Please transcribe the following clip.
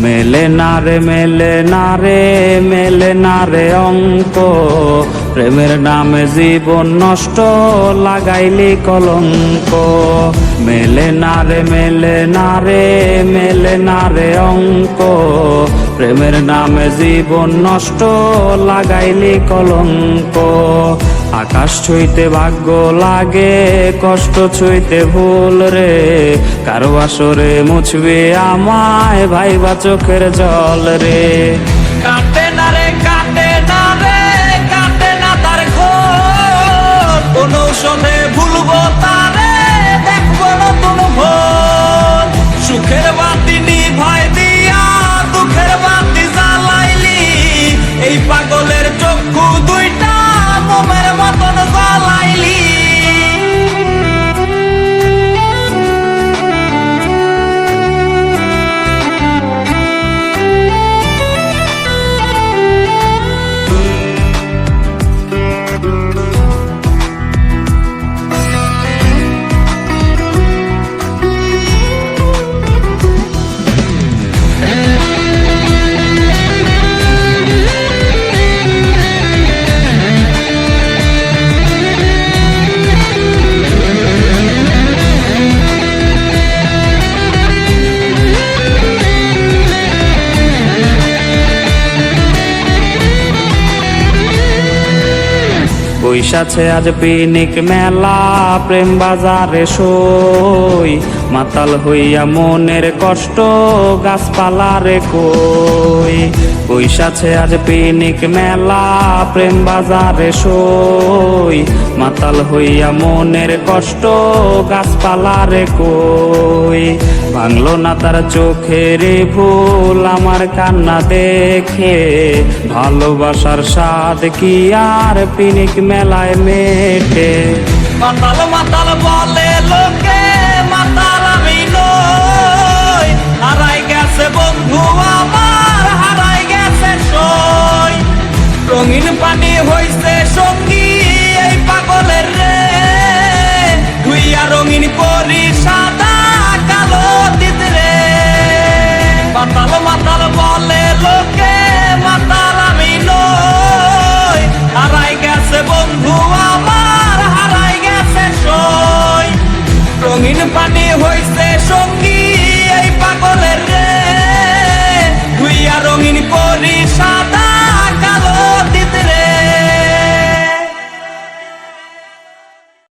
মেলে না রে, মেলে না রে, মেলে না রে অঙ্ক। প্রেমের নামে জীবন নষ্ট, লাগাইলি কলঙ্ক। মেলে না রে, মেলে না রে, মেলে না রে অঙ্ক। প্রেমের নামে জীবন নষ্ট, লাগাইলি কলঙ্ক। আকাশ ছুঁইতে ভাগ্য লাগে, কষ্ট ছুঁইতে ভুল রে। কারও আসরে মুছবে আমায় ভাইবা চোখের জল রে। কাটে না রে বৈশাছে আজ পিনিক মেলা প্রেম বাজারে সই। মাতাল হইয়া মনের কষ্ট গাছপালারে কই। বৈশাছে আজ পিনিক মেলা, প্রেম বাজারে সই। মাতাল হইয়া মনের কষ্ট, গাছপালারে কই। ভাঙলো না তার চোখের ভুল আমার কান্না দেখে। ভালোবাসার স্বাদ কি আর পিনিক মেলায় মেটে? মাতাল মাতাল বলে লোকে রঙিন পানি হইছে সঙ্গী এই পাগলের রে। ধুইয়া রঙিন করি সাদা কালো দিত রে মাতাল মাতাল বলে, লোকে